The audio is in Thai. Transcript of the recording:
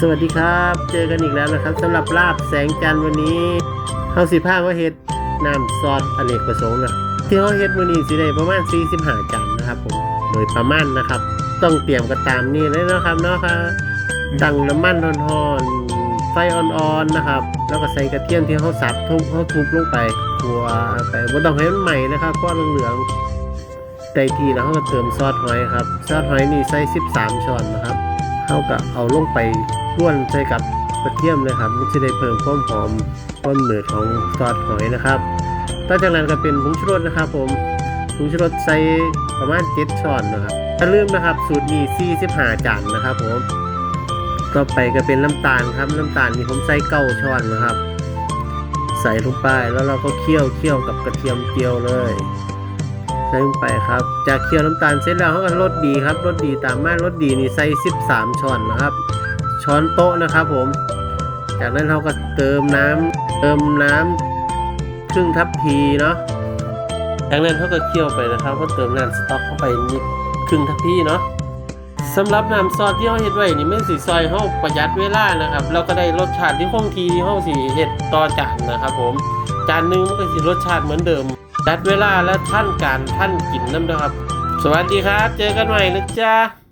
สวัสดีครับ เจอกันอีกแล้วนะครับสำหรับลาบแสงจันทร์วันนี้เฮาสิพาว่าเฮ็ดน้ำซอสอเนกประสงค์นะที่เฮาเฮ็ดมื้อนี้สิได้ประมาณ45จานนะครับผมโดยประมาณนะครับ ต้องเตรียมกันตามนี้เลยนะครับเนาะครับตังน้ำมันร้อนๆไฟอ่อนๆนะครับ แล้วก็ใส่กระเทียมที่เฮาสับทุบเฮาทุบลงไปคัวไปบ่ต้องให้มันใหม่นะครับเพราะเหลืองๆได้ที่แล้วเฮาก็เติมซอสหอยครับซอสหอยนี่ใส่13ช้อนนะครับเท่ากับเอาลงไป ร่วนใส่กับกระเทียมเลยครับมันจะได้เพิ่มความหอมความเหนืดของซอสหอยนะครับต่อจากนั้นก็เป็นผงชูรสนะครับ ผมผงชูรสใส่ประมาณ7ช้อนนะครับอย่าลืมนะครับสูตรนี้45จานนะครับผมต่อไปก็เป็นน้ำตาลครับ น้ำตาลนี่ผมใส่เก้าช้อนนะครับ ใส่ลงไปแล้วเราก็เคี่ยวเคี่ยวกับกระเทียมเจียวเลยใส่ลงไปครับ จากเคี่ยวน้ำตาลเสร็จแล้วเขาก็รสดีครับรสดีตามมารสดีนี่ใส่13ช้อนนะครับ ช้อนโต๊ะนะครับผม จากนั้นเขาก็เติมน้ำเติมน้ำครึ่งทัพพีเนาะจากนั้นเขาก็เคี่ยวไปนะครับเขาเติมน้ำสต๊อกเข้าไปนิดครึ่งทัพพีเนาะสำหรับน้ำซอสที่เขาเฮ็ดไว้นี่ไม่สีซอยเขาประหยัดเวลานะครับแล้วก็ได้รสชาติที่คงทีที่เขาสีเฮ็ดต่อจานนะครับ ผมจานหนึงมันก็สิรสชาติเหมือนเดิมจัดเวลาและท่านการท่านกินน้ำนะครับ สวัสดีครับ เจอกันใหม่นะจ๊ะ